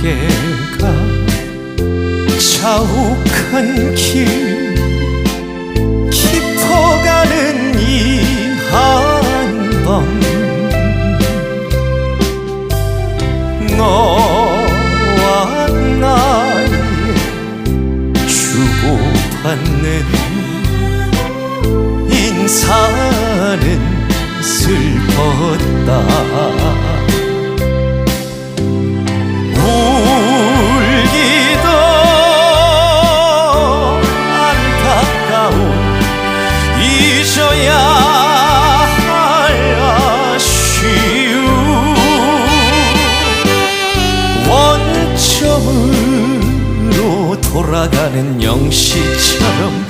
함께가 자욱한 길 깊어가는 이 한밤. 너와 나의 주고받는 인사는 슬펐다 잊어야 할 아쉬움 원점으로 돌아가는 영시처럼